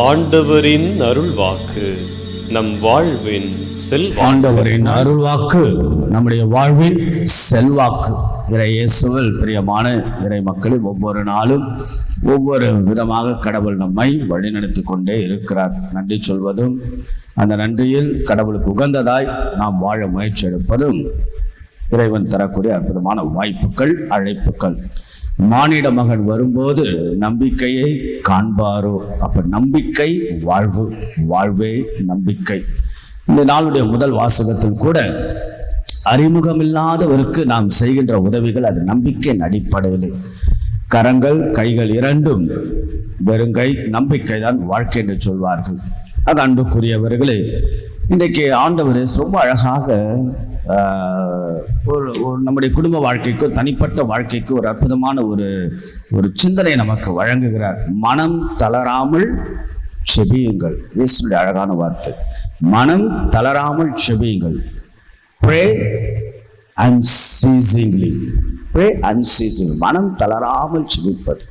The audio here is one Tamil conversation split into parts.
ஆண்டவரின் அருள்வாக்கு நம் வாழ்வின் செல்வாக்கு. ஆண்டவரின் அருள்வாக்கு நம்முடைய வாழ்வின் செல்வாக்கு. இறை இயேசுவில் பிரியமான இறை மக்களை ஒவ்வொரு நாளும் ஒவ்வொரு விதமாக கடவுள் நம்மை வழிநடத்தி கொண்டே இருக்கிறார். நன்றி சொல்வதும் அந்த நன்றியில் கடவுளுக்கு உகந்ததாய் நாம் வாழ முயற்சி எடுப்பதும் இறைவன் தரக்கூடிய அற்புதமான வாய்ப்புகள் அழைப்புகள். மானிட மகன் வரும்போது நம்பிக்கையை காண்பாரோ? அப்ப நம்பிக்கை வாழ்வு வாழ்வே நம்பிக்கை. இந்த நாளுடைய முதல் வாசகத்தில் கூட அறிமுகமில்லாதவருக்கு நாம் செய்கின்ற உதவிகள் அது நம்பிக்கையின் அடிப்படையில். கரங்கள் கைகள் இரண்டும் வெறுங்கை நம்பிக்கை தான் வாழ்க்கை என்று சொல்வார்கள். அது அன்புக்குரியவர்களே இன்றைக்கு ஆண்டவர் ரொம்ப அழகாக ஒரு ஒரு நம்முடைய குடும்ப வாழ்க்கைக்கு தனிப்பட்ட வாழ்க்கைக்கு ஒரு அற்புதமான ஒரு ஒரு சிந்தனை நமக்கு வழங்குகிறார். மனம் தளராமல் செபியுங்கள். இயேசுடைய அழகான வார்த்தை. மனம் தளராமல் செபியுங்கள். ப்ரே அன்சீசிங்லி ப்ரே அன்சீசிங் மனம் தளராமல் செபிப்பது.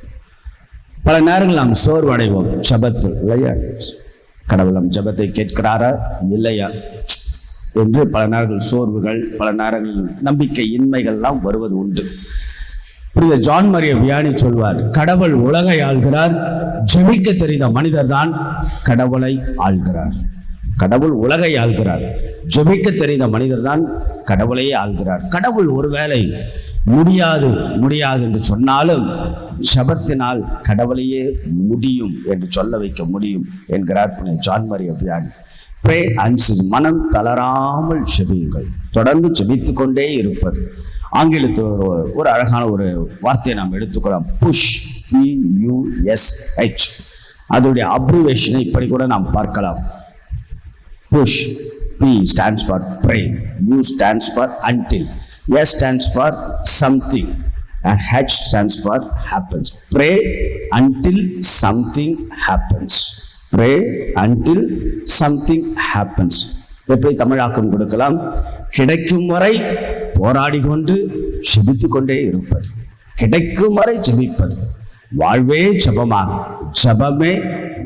பல நேரங்கள் நாம் சோர்வடைவோம். ஜபத்தில் இல்லையா? கடவுள் நம் ஜபத்தை கேட்கிறாரா? இல்லையா? என்று பல நேரங்கள் சோர்வுகள் பல நேரங்கள் நம்பிக்கை இன்மைகள்லாம் வருவது உண்டு. புனித ஜான் மரிய வியானி சொல்வார் கடவுள் உலகை ஆள்கிறார் ஜெபிக்க தெரிந்த மனிதர் தான் கடவுளை ஆள்கிறார். கடவுள் உலகை ஆள்கிறார் ஜெபிக்க தெரிந்த மனிதர் தான் கடவுளையே ஆள்கிறார். கடவுள் ஒருவேளை முடியாது முடியாது என்று சொன்னாலும் சபத்தினால் கடவுளையே முடியும் என்று சொல்ல வைக்க முடியும் என்கிறார் புனித ஜான் மரிய வியானி. ப்ரே அன்சு மனம் தளராமல் செபியுங்கள். தொடர்ந்து செபித்து கொண்டே இருப்பது. ஆங்கிலத்தில் ஒரு ஒரு அழகான ஒரு வார்த்தையை நாம் எடுத்துக்கலாம் புஷ் பி ஹெச் அதோடைய அப்ரிவேஷனை இப்படி கூட நாம் பார்க்கலாம். Push P stands for pray U stands for until S stands for something and H stands for happens pray until something happens pray until something happens எப்படி தமிழாக்கம் கொடுக்கலாம்? கிடைக்கும் வரை போராடி கொண்டு செபித்து கொண்டே இருப்பது. கிடைக்கும் வரை ஜெபிப்பது வாழ்வே ஜபமாக ஜபமே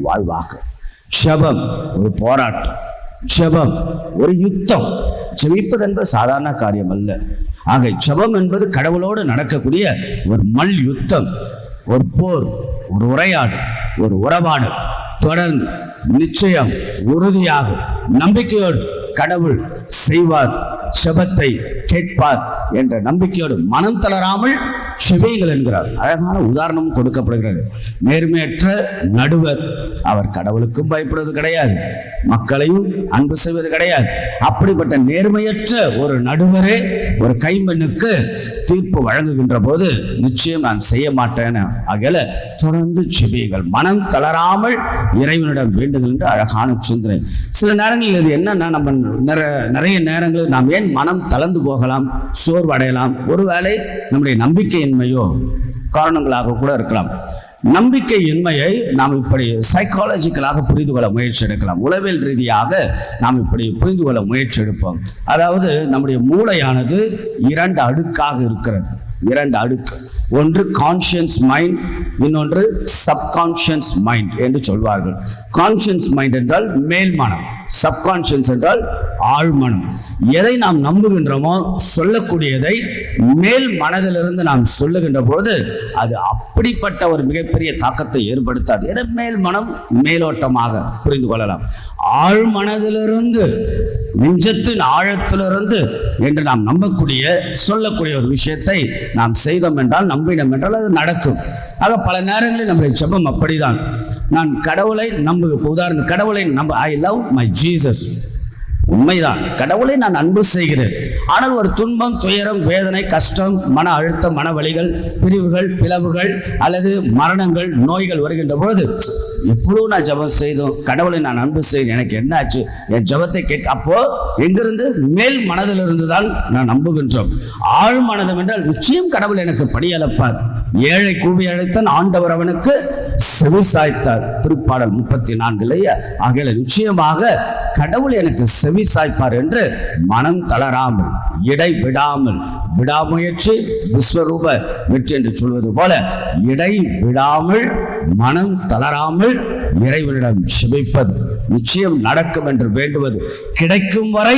வாழ்வாக. ஜபம் ஒரு போராட்டம். ஜபம் ஒரு யுத்தம். ஜெபிப்பது என்பது சாதாரண காரியம் அல்ல. ஆக ஜபம் என்பது கடவுளோடு நடக்கக்கூடிய ஒரு மல் யுத்தம் ஒரு போர் ஒரு உரையாடு ஒரு உறவாடு தொடர்ந்து நிச்சயம் உறுதியாக. நம்பிக்கையோடு கடவுள் செய்வார் செபத்தை கேட்பார் என்ற நம்பிக்கையோடு மனம் தளராமல் செவிகள் என்கிறார். அழகான உதாரணம் கொடுக்கப்படுகிறது. நேர்மையற்ற நடுவர் அவர் கடவுளுக்கும் பயப்படுவது கிடையாது. மக்களையும் அன்பு செய்வது கிடையாது. அப்படிப்பட்ட நேர்மையற்ற ஒரு நடுவரே ஒரு கைம்பெண்ணுக்கு தீர்ப்பு வழங்குகின்ற போது நிச்சயம் நான் செய்ய மாட்டேன் ஆகல தொடர்ந்து செபியுங்கள். மனம் தளராமல் இறைவனிடம் வேண்டுங்கள் என்று அழகான சிந்தனை. சில நேரங்களில் இது என்னன்னா நம்ம நிற- நிறைய நேரங்களில் நாம் ஏன் மனம் தளர்ந்து போகலாம் சோர்வடையலாம்? ஒருவேளை நம்முடைய நம்பிக்கையின்மையோ காரணங்களாக கூட இருக்கலாம். நம்பிக்கை இன்மையை நாம் இப்படி சைக்காலஜிக்கலாக புரிந்து கொள்ள முயற்சி எடுக்கலாம். உளவியல் ரீதியாக நாம் இப்படி புரிந்து கொள்ள முயற்சி எடுப்போம். அதாவது நம்முடைய மூளையானது இரண்டு அடுக்காக இருக்கிறது. இரண்டு அடுக்கு. ஒன்று கான்ஷியன்ஸ் மைண்ட் இன்னொன்று சப்கான்ஷியன்ஸ் மைண்ட் என்று சொல்வார்கள். கான்ஷியன்ஸ் மைண்ட் என்றால் மேல்மனம். சப்கான்ஷியன்ஸ் என்றால் ஆழ்மனம். எதை நாம் நம்புகின்றோமோ சொல்லக்கூடியதை மேல் மனதிலிருந்து நாம் சொல்லுகின்ற பொழுது அது அப்படிப்பட்ட ஒரு மிகப்பெரிய தாக்கத்தை ஏற்படுத்தாது. என மேல் மனம் மேலோட்டமாக புரிந்து கொள்ளலாம். ஆழ்மனதிலிருந்து நெஞ்சத்தின் ஆழத்திலிருந்து என்று நாம் நம்பக்கூடிய சொல்லக்கூடிய ஒரு விஷயத்தை நாம் செய்தோம் என்றால் நம்பினோம் என்றால் அது நடக்கும். ஆக பல நேரங்களில் நம்முடைய ஜபம் அப்படிதான். நான் கடவுளை நம்பு உதாரணம் கடவுளை நம்ப. ஐ லவ் மை ஜீசஸ் உண்மைதான். கடவுளை நான் அன்பு செய்கிறேன். ஆனால் ஒரு துன்பம் துயரம் வேதனை கஷ்டம் மன அழுத்தம் மன வலிகள் பிரிவுகள் பிளவுகள் அல்லது மரணங்கள் நோய்கள் வருகின்ற பொழுது எவ்வளவு நான் ஜெபம் செய்தோம். கடவுளை நான் அன்பு செய்தேன். எனக்கு என்ன ஆச்சு என் ஜெபத்தை கேட்க அப்போ எங்கிருந்து? மேல் மனதிலிருந்து தான் நான் நம்புகின்றோம். ஆழ் மனதம் என்றால் நிச்சயம் கடவுள் எனக்கு படியளப்பார் ஏழை கூவி அழைத்தான் ஆண்டவர் அவனுக்கு செவி சாய்த்தார் திருப்பாடல் முப்பத்தி நான்குலேயே ஆகிய நிச்சயமாக கடவுள் எனக்கு செவி சாய்ப்பார் என்று மனம் தளராமல் இடை விடாமல் விடாமுயற்சி விஸ்வரூப வெற்றி என்று சொல்வது போல இடை விடாமல் மனம் தளராமல் இறைவனிடம் சிவைப்பது நிச்சயம் நடக்கும் என்று வேண்டுவது கிடைக்கும் வரை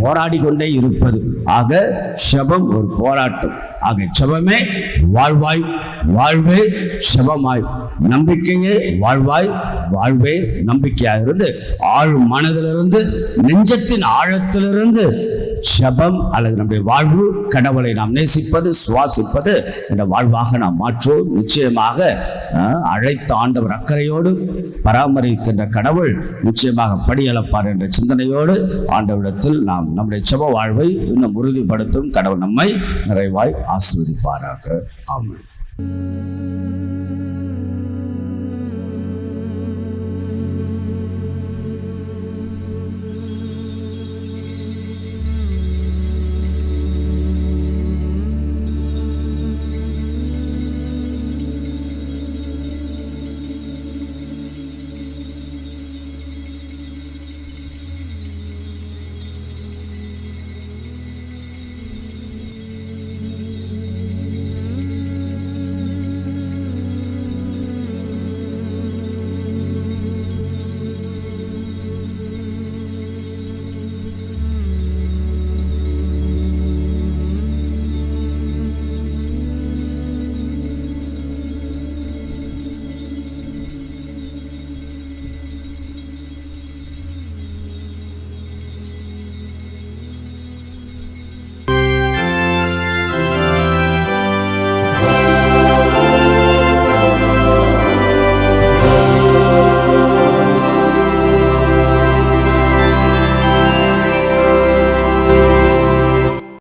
போராடி கொண்டே இருப்பது. ஆக செபம் ஒரு போராட்டம். ஆக செபமே வாழ்வாய் வாழ்வே செபமாய். நம்பிக்கையே வாழ்வாய் வாழ்வே நம்பிக்கையாக இருந்து ஆழ் மனதிலிருந்து நெஞ்சத்தின் ஆழத்திலிருந்து செபம் அல்லது நம்முடைய வாழ்வு கடவுளை நாம் நேசிப்பது சுவாசிப்பது என்ற வாழ்வாக நாம் மாற்றுவோம். நிச்சயமாக அழைத்த ஆண்டவர் அக்கறையோடு பராமரிக்கின்ற கடவுள் நிச்சயமாக படியளப்பார் என்ற சிந்தனையோடு ஆண்டவிடத்தில் நாம் நம்முடைய செப வாழ்வை இன்னும் உறுதிப்படுத்தும். கடவுள் நம்மை நிறைவாய் ஆசீர்வதிப்பாராக. ஆமென்.